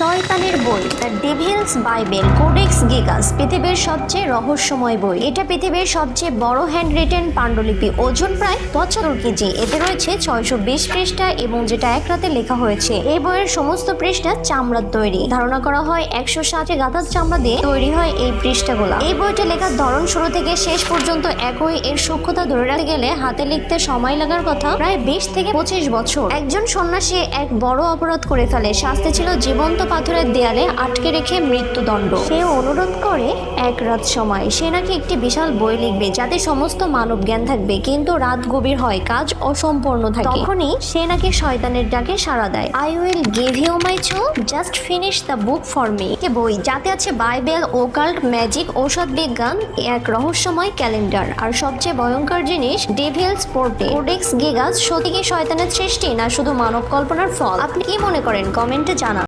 শয়তানের বই the Devil's Bible Codex Gigas পৃথিবীর সবচেয়ে রহস্যময় বই। এটা পৃথিবীর সবচেয়ে বড় হ্যান্ড রিটেন পাণ্ডুলিপি। ওজন প্রায় পঁচাত্তর কেজি। এতে রয়েছে ছয়শো বিশ পৃষ্ঠা এবং যেটা এক রাতে লেখা হয়েছে। এই বইয়ের সমস্ত পৃষ্ঠা চামড়ার তৈরি। ধারণা করা হয় একশো ষাটে গাধার চামড়া দিয়ে তৈরি হয় এই পৃষ্ঠাগুলো। এই বইটা লেখার ধরন শুরু থেকে শেষ পর্যন্ত একই এর সূক্ষ্মতা ধরে রাখতে গেলে হাতে লিখতে সময় লাগার কথা প্রায় বিশ থেকে পঁচিশ বছর। একজন সন্ন্যাসী এক বড় অপরাধ করে ফেলে। শাস্তি ছিল জীবন্ত পাথরের দেয়ালে আটকে রেখে মৃত্যুদণ্ড। সে অনুরোধ করে এক রাত সময়। সে নাকি একটি বিশাল বই লিখবে, যাতে সমস্ত মানব জ্ঞান থাকবে। কিন্তু রাত গভীর হয়, কাজ অসম্পূর্ণ থাকে। তখনই সে নাকি শয়তানের ডাকে সাড়া দেয়। I will give you my চো just finish the book for me বই, যাতে আছে বাইবেল, ওকাল্ট, ম্যাজিক, ঔষধ বিজ্ঞান, এক রহস্যময় ক্যালেন্ডার। আর সবচেয়ে ভয়ঙ্কর জিনিস, ডেভিলস পোর্টে। কোডেক্স গিগাস সত্যি কি শয়তানের সৃষ্টি, না শুধু মানব কল্পনার ফল? আপনি কি মনে করেন? কমেন্টে জানান।